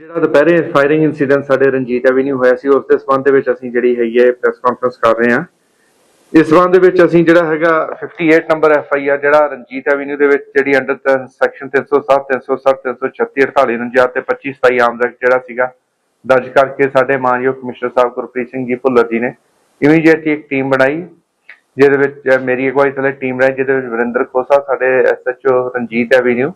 ਜਿਹੜਾ ਦੁਪਹਿਰੇ firing incident ਸਾਡੇ ਰਣਜੀਤ ਐਵੀਨਿਊ ਹੋਇਆ ਸੀ, ਉਸ ਦੇ ਸੰਬੰਧ ਦੇ ਵਿੱਚ ਅਸੀਂ ਜਿਹੜੀ ਹੈਗੀ ਹੈ ਪ੍ਰੈਸ ਕਾਨਫਰੰਸ ਕਰ ਰਹੇ ਹਾਂ। ਇਸ ਸੰਬੰਧ ਦੇ ਵਿੱਚ ਅਸੀਂ ਜਿਹੜਾ ਹੈਗਾ 58 ਨੰਬਰ ਐਫ ਆਈ ਆਰ ਜਿਹੜਾ ਰਣਜੀਤ ਐਵੀਨਿਊ ਦੇ ਵਿੱਚ ਜਿਹੜੀ ਅੰਡਰ ਸੈਕਸ਼ਨ 307 307 336 48 ਤੇ 25 27 ਆਮ ਐਕਟ ਜਿਹੜਾ ਸੀਗਾ, ਦਰਜ ਕਰਕੇ ਸਾਡੇ ਮਾਨਯੋਗ ਕਮਿਸ਼ਨਰ ਸਾਹਿਬ ਗੁਰਪ੍ਰੀਤ ਸਿੰਘ ਜੀ ਭੁੱਲਰ ਜੀ ਨੇ ਇਮੀਡੀਏਟਲੀ ਇੱਕ ਟੀਮ ਬਣਾਈ, ਜਿਹਦੇ ਵਿੱਚ ਮੇਰੀ ਅਗਵਾਈ ਥੱਲੇ ਟੀਮ ਰਹੀ ਜਿਹਦੇ ਵਿੱਚ ਵਰਿੰਦਰ ਖੋਸਾ ਸਾਡੇ ਐਸਐਚਓ ਰਣਜੀਤ ਐਵੀਨਿਊ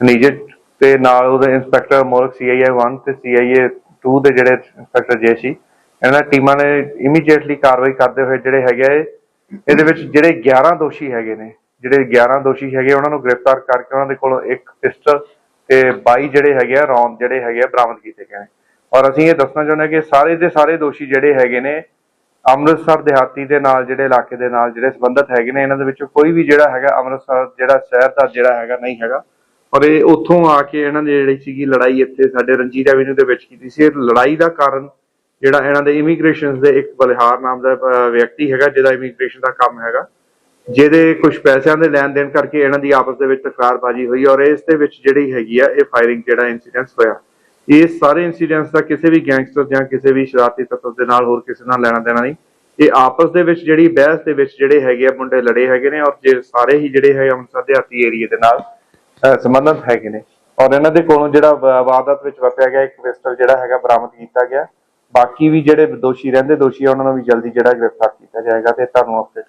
ਨੀਜਟ ਤੇ ਨਾਲ ਉਹਦੇ ਇੰਸਪੈਕਟਰ ਮੋਰਕ ਸੀਆਈਏ 1 ਤੇ ਸੀਆਈਏ 2 ਦੇ ਜਿਹੜੇ ਇੰਸਪੈਕਟਰ ਜੇ ਸੀ ਇਹਨਾਂ ਟੀਮਾਂ ਨੇ ਇਮੀਡੀਏਟਲੀ ਕਾਰਵਾਈ ਕਰਦੇ ਹੋਏ ਜਿਹੜੇ ਹੈਗੇ ਆ, ਇਹਦੇ ਵਿੱਚ ਜਿਹੜੇ 11 ਦੋਸ਼ੀ ਹੈਗੇ ਨੇ ਜਿਹੜੇ 11 ਦੋਸ਼ੀ ਹੈਗੇ ਉਹਨਾਂ ਨੂੰ ਗ੍ਰਿਫਤਾਰ ਕਰਕੇ ਉਹਨਾਂ ਦੇ ਕੋਲੋਂ ਇੱਕ ਪਿਸਟਲ ਤੇ 22 ਜਿਹੜੇ ਹੈਗੇ ਆ ਰੌਂਦ ਜਿਹੜੇ ਹੈਗੇ ਆ ਬਰਾਮਦ ਕੀਤੇ ਗਏ ਨੇ। ਔਰ ਅਸੀਂ ਇਹ ਦੱਸਣਾ ਚਾਹੁੰਦੇ ਹਾਂ ਕਿ ਸਾਰੇ ਦੇ ਸਾਰੇ ਦੋਸ਼ੀ ਜਿਹੜੇ ਹੈਗੇ ਨੇ ਅੰਮ੍ਰਿਤਸਰ ਦਿਹਾਤੀ ਦੇ ਨਾਲ ਜਿਹੜੇ ਇਲਾਕੇ ਦੇ ਨਾਲ ਜਿਹੜੇ ਸੰਬੰਧਿਤ ਹੈਗੇ ਨੇ ਇਹਨਾਂ ਦੇ ਵਿੱਚੋਂ ਕੋਈ ਵੀ ਜਿਹੜਾ ਹੈਗਾ ਅੰਮ੍ਰਿਤਸਰ ਜਿਹੜਾ ਸ਼ਹਿਰ ਦਾ ਜਿਹੜਾ ਹੈਗਾ ਨਹੀਂ ਹੈਗਾ ਔਰ ਇਹ ਉੱਥੋਂ ਆ ਕੇ ਇਹਨਾਂ ਦੀ ਜਿਹੜੀ ਸੀਗੀ ਲੜਾਈ ਇੱਥੇ ਸਾਡੇ ਰਣਜੀਤ ਐਵੀਨਿਊ ਦੇ ਵਿੱਚ ਕੀਤੀ ਸੀ। ਇਹ ਲੜਾਈ ਦਾ ਕਾਰਨ ਜਿਹੜਾ ਇਹਨਾਂ ਦੇ ਇਮੀਗ੍ਰੇਸ਼ਨ ਦੇ ਇੱਕ ਬਲਿਹਾਰ ਨਾਮ ਦਾ ਵਿਅਕਤੀ ਹੈਗਾ ਜਿਹਦਾ ਇਮੀਗ੍ਰੇਸ਼ਨ ਦਾ ਕੰਮ ਹੈਗਾ। ਜਿਹਦੇ ਕੁਝ ਪੈਸਿਆਂ ਦੇ ਲੈਣ ਦੇਣ ਕਰਕੇ ਇਹਨਾਂ ਦੀ ਆਪਸ ਦੇ ਵਿੱਚ ਤਕਰਾਰਬਾਜ਼ੀ ਹੋਈ ਔਰ ਇਸ ਦੇ ਵਿੱਚ ਜਿਹੜੀ ਹੈਗੀ ਆ, ਇਹ ਫਾਇਰਿੰਗ ਜਿਹੜਾ ਇਨਸੀਡੈਂਟਸ ਹੋਇਆ। ਇਹ ਸਾਰੇ ਇਨਸੀਡੈਂਟਸ ਦਾ ਕਿਸੇ ਵੀ ਗੈਂਗਸਟਰ ਜਾਂ ਕਿਸੇ ਵੀ ਸ਼ਰਾਰਤੀ ਤੱਤ ਦੇ ਨਾਲ ਹੋਰ ਕਿਸੇ ਨਾਲ ਲੈਣਾ ਦੇਣਾ ਨਹੀਂ। ਇਹ ਆਪਸ ਦੇ ਵਿੱਚ ਜਿਹੜੀ ਬਹਿਸ ਦੇ ਵਿੱਚ ਜਿਹੜੇ ਹੈਗੇ ਆ, ਮੁੰਡੇ ਲੜੇ ਹੈਗੇ ਨੇ ਔਰ ਜੇ ਸਾਰੇ ਹੀ ਜਿਹੜੇ ਹੈ ਅੰਮ੍ਰਿਤਸਰ ਦੇ ਦਿਹਾਤੀ ਏਰੀਆ ਦੇ ਨਾਲ ਸੰਬੰਧਿਤ ਹੈਗੇ ਨੇ। ਔਰ ਇਹਨਾਂ ਦੇ ਕੋਲੋਂ ਜਿਹੜਾ ਵਾਰਦਾਤ ਵਿੱਚ ਵਰਤਿਆ ਗਿਆ, ਇੱਕ ਪਿਸਟਲ ਜਿਹੜਾ ਹੈਗਾ ਬਰਾਮਦ ਕੀਤਾ ਗਿਆ। ਬਾਕੀ ਵੀ ਜਿਹੜੇ ਦੋਸ਼ੀ ਰਹਿੰਦੇ, ਦੋਸ਼ੀ ਆ, ਉਹਨਾਂ ਨੂੰ ਵੀ ਜਲਦੀ ਜਿਹੜਾ ਗ੍ਰਿਫਤਾਰ ਕੀਤਾ ਜਾਏਗਾ ਤੇ ਤੁਹਾਨੂੰ ਅਪਡੇਟ